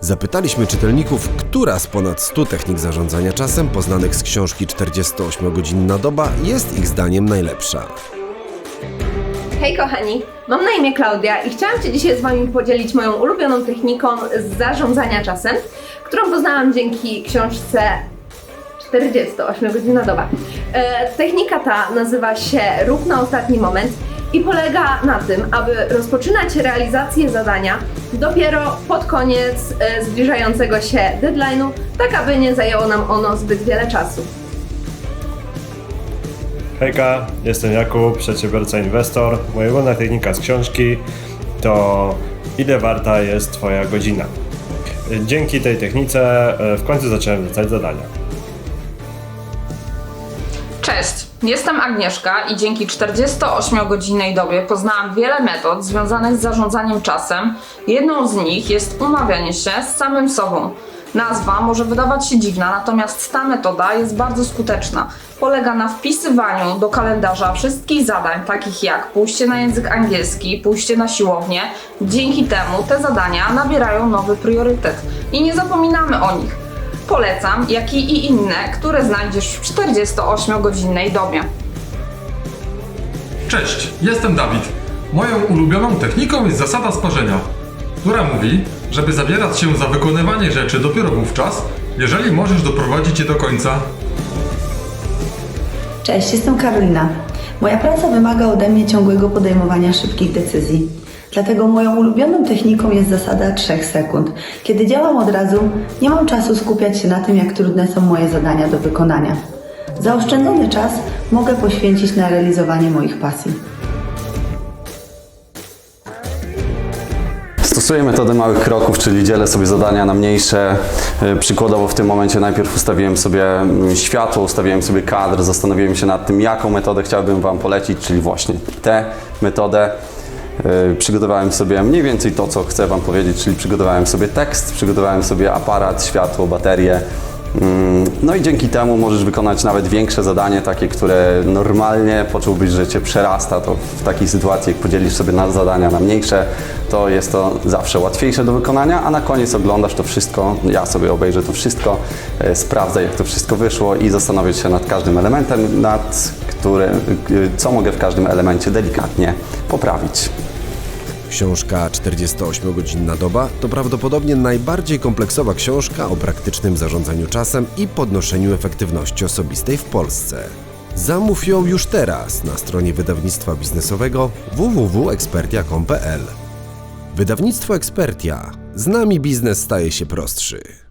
Zapytaliśmy czytelników, która z ponad 100 technik zarządzania czasem poznanych z książki 48-godzinna doba jest ich zdaniem najlepsza. Hej kochani, mam na imię Klaudia i chciałam się dzisiaj z Wami podzielić moją ulubioną techniką zarządzania czasem, którą poznałam dzięki książce 48 godzina doba. E, technika ta nazywa się Rób na ostatni moment i polega na tym, aby rozpoczynać realizację zadania dopiero pod koniec e, zbliżającego się deadline'u, tak aby nie zajęło nam ono zbyt wiele czasu. Hejka, jestem Jakub, przedsiębiorca inwestor. Moja ulubiona technika z książki to ile warta jest Twoja godzina. Dzięki tej technice e, w końcu zacząłem zlecać zadania. Cześć, jestem Agnieszka i dzięki 48-godzinnej dobie poznałam wiele metod związanych z zarządzaniem czasem. Jedną z nich jest umawianie się z samym sobą. Nazwa może wydawać się dziwna, natomiast ta metoda jest bardzo skuteczna. Polega na wpisywaniu do kalendarza wszystkich zadań, takich jak pójście na język angielski, pójście na siłownię. Dzięki temu te zadania nabierają nowy priorytet i nie zapominamy o nich polecam, jak i inne, które znajdziesz w 48-godzinnej dobie. Cześć, jestem Dawid. Moją ulubioną techniką jest zasada sparzenia, która mówi, żeby zabierać się za wykonywanie rzeczy dopiero wówczas, jeżeli możesz doprowadzić je do końca. Cześć, jestem Karolina. Moja praca wymaga ode mnie ciągłego podejmowania szybkich decyzji. Dlatego moją ulubioną techniką jest zasada 3 sekund. Kiedy działam od razu, nie mam czasu skupiać się na tym, jak trudne są moje zadania do wykonania. Zaoszczędzony czas mogę poświęcić na realizowanie moich pasji. Stosuję metodę małych kroków, czyli dzielę sobie zadania na mniejsze. E, Przykładowo w tym momencie najpierw ustawiłem sobie mm, światło, ustawiłem sobie kadr, zastanowiłem się nad tym, jaką metodę chciałbym Wam polecić, czyli właśnie tę metodę. E, Przygotowałem sobie mniej więcej to, co chcę Wam powiedzieć, czyli przygotowałem sobie tekst, przygotowałem sobie aparat, światło, baterię. Mm, No i dzięki temu możesz wykonać nawet większe zadanie, takie, które normalnie poczułbyś, że Cię przerasta. To w takiej sytuacji, jak podzielisz sobie na zadania na mniejsze, to jest to zawsze łatwiejsze do wykonania, a na koniec oglądasz to wszystko, ja sobie obejrzę to wszystko, e, sprawdzę jak to wszystko wyszło i zastanowię się nad każdym elementem, nad którym, e, co mogę w każdym elemencie delikatnie poprawić. Książka 48-godzinna doba to prawdopodobnie najbardziej kompleksowa książka o praktycznym zarządzaniu czasem i podnoszeniu efektywności osobistej w Polsce. Zamów ją już teraz na stronie wydawnictwa biznesowego www.expertia.com.pl. Wydawnictwo Expertia. Z nami biznes staje się prostszy.